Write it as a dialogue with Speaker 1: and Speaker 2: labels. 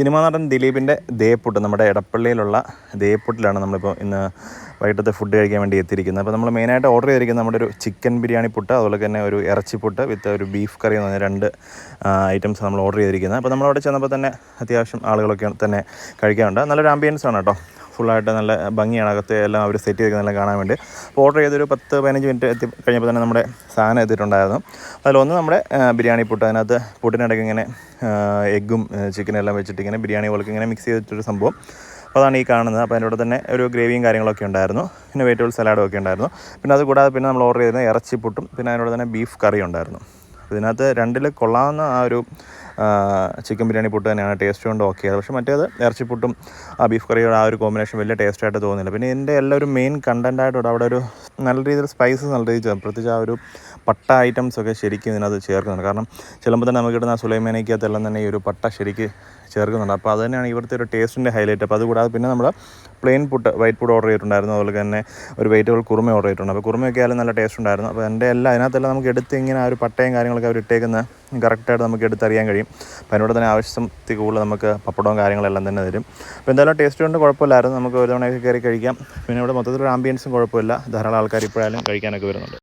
Speaker 1: Cinema നടൻ ദിലീപിന്റെ ദേപ്പുട്ട് നമ്മുടെ എടപ്പള്ളിയിലുള്ള ദേപ്പുട്ടിലാണ് നമ്മളിപ്പോൾ ഇന്ന് വൈകിട്ടത്തെ ഫുഡ് കഴിക്കാൻ വേണ്ടി എത്തിയിരിക്കുന്നത്. അപ്പോൾ നമ്മൾ മെയിനായിട്ട് ഓർഡർ ചെയ്തിരിക്കുന്നത് നമ്മുടെ ഒരു ചിക്കൻ ബിരിയാണി പുട്ട് അതുപോലെ തന്നെ ഒരു ഇറച്ചിപ്പുട്ട് വിത്ത് ഒരു ബീഫ് കറി എന്ന് പറഞ്ഞ രണ്ട് ഐറ്റംസ് നമ്മൾ ഓർഡർ ചെയ്തിരിക്കുന്നത്. അപ്പോൾ നമ്മൾ അവിടെ ചെന്നപ്പോൾ തന്നെ അത്യാവശ്യം ആളുകളൊക്കെ തന്നെ കഴിക്കാറുണ്ട്. നല്ലൊരു ആംബിയൻസ് ആണ് കേട്ടോ. ഫുള്ളായിട്ട് നല്ല ഭംഗിയാണ്. അകത്ത് എല്ലാം അവർ സെറ്റ് ചെയ്തിരിക്കുന്നത് കാണാൻ വേണ്ടി. അപ്പോൾ ഓർഡർ ചെയ്തൊരു പത്ത് പതിനഞ്ച് മിനിറ്റ് എത്തി കഴിഞ്ഞപ്പോൾ തന്നെ നമ്മുടെ സാധനം എത്തിയിട്ടുണ്ടായിരുന്നു. അതിലൊന്ന് നമ്മുടെ ബിരിയാണി പുട്ട്. അതിനകത്ത് പുട്ടിനിടയ്ക്ക് ഇങ്ങനെ എഗ്ഗും ചിക്കനും എല്ലാം വെച്ചിട്ട് ഇങ്ങനെ ബിരിയാണി പോലൊക്കെ ഇങ്ങനെ മിക്സ് ചെയ്തിട്ടൊരു സംഭവം. അപ്പോൾ അതാണ് ഈ കാണുന്നത്. അപ്പോൾ അതിന്റെ കൂടെ തന്നെ ഒരു ഗ്രേവിയും കാര്യങ്ങളൊക്കെ ഉണ്ടായിരുന്നു. പിന്നെ വെജിറ്റബിൾ സലാഡും ഒക്കെ ഉണ്ടായിരുന്നു. പിന്നെ അത് കൂടാതെ പിന്നെ നമ്മൾ ഓർഡർ ചെയ്തിരുന്ന ഇറച്ചിപ്പുട്ടും പിന്നെ അതിനോട് തന്നെ ബീഫ് കറിയും ഉണ്ടായിരുന്നു. ഇതിനകത്ത് രണ്ടിൽ കൊള്ളാവുന്ന ആ ഒരു ചിക്കൻ ബിരിയാണി പുട്ട് തന്നെയാണ് ടേസ്റ്റ് കൊണ്ട് ഓക്കെ ആയത്. പക്ഷേ മറ്റേത് ഇറച്ചിപ്പുട്ടും ബീഫ് കറിയുടെ ആ ഒരു കോമ്പിനേഷൻ വലിയ ടേസ്റ്റായിട്ട് തോന്നുന്നില്ല പിന്നെ എന്റെ എല്ലാവരും മെയിൻ കണ്ടന്റായിട്ട് അവിടെ ഒരു നല്ല രീതിയിൽ സ്പൈസസ് നല്ല രീതിയിൽ ചേർക്കും. പ്രത്യേകിച്ച് ആ ഒരു പട്ട ഐറ്റംസ് ഒക്കെ ശരിക്കും ഇതിനകത്ത് ചേർക്കുന്നുണ്ട്. കാരണം ചിലപ്പോൾ തന്നെ നമുക്ക് കിട്ടുന്ന സുലൈമേനയ്ക്കകത്തെല്ലാം തന്നെ ഈ ഒരു പട്ട ശരിക്ക് ചേർക്കുന്നുണ്ട്. അപ്പോൾ അത് തന്നെയാണ് ഇവിടുത്തെ ഒരു ടേസ്റ്റിന്റെ ഹൈലൈറ്റ് അപ്പോൾ അതുകൂടാതെ പിന്നെ നമ്മൾ plain puttu white puttu order ചെയ്തിട്ടുണ്ടായിരുന്നു. അതുപോലെ തന്നെ ഒരു വെജിറ്റബിൾ കുറുമ ഓർഡർ ചെയ്തിട്ടുണ്ട്. അപ്പോൾ കുറുമയൊക്കെ ആയാലും നല്ല ടേസ്റ്റ് ഉണ്ടായിരുന്നു. അപ്പോൾ എന്റെ എല്ലാം അതിനകത്തെല്ലാം നമുക്ക് എടുത്ത് ഇങ്ങനെ ആ ഒരു പട്ടയും കാര്യങ്ങളൊക്കെ അവർ ഇട്ടേക്കുന്ന കറക്റ്റായിട്ട് നമുക്ക് എടുത്തറിയാൻ കഴിയും. അപ്പോൾ അതിനോട് തന്നെ ആവശ്യത്തിൽ കൂടുതൽ നമുക്ക് പപ്പടവും കാര്യങ്ങളെല്ലാം തന്നെ തരും. അപ്പോൾ എന്തായാലും ടേസ്റ്റ് കൊണ്ട് കുഴപ്പമില്ലായിരുന്നു. നമുക്ക് ഒരു തവണയൊക്കെ കയറി കഴിക്കാം. പിന്നെ ഇവിടെ മൊത്തത്തിലൊരു ആംബിയൻസും കുഴപ്പമില്ല. ധാരാളം ആൾക്കാർ ഇപ്പോഴായാലും കഴിക്കാനൊക്കെ വരുന്നുണ്ട്.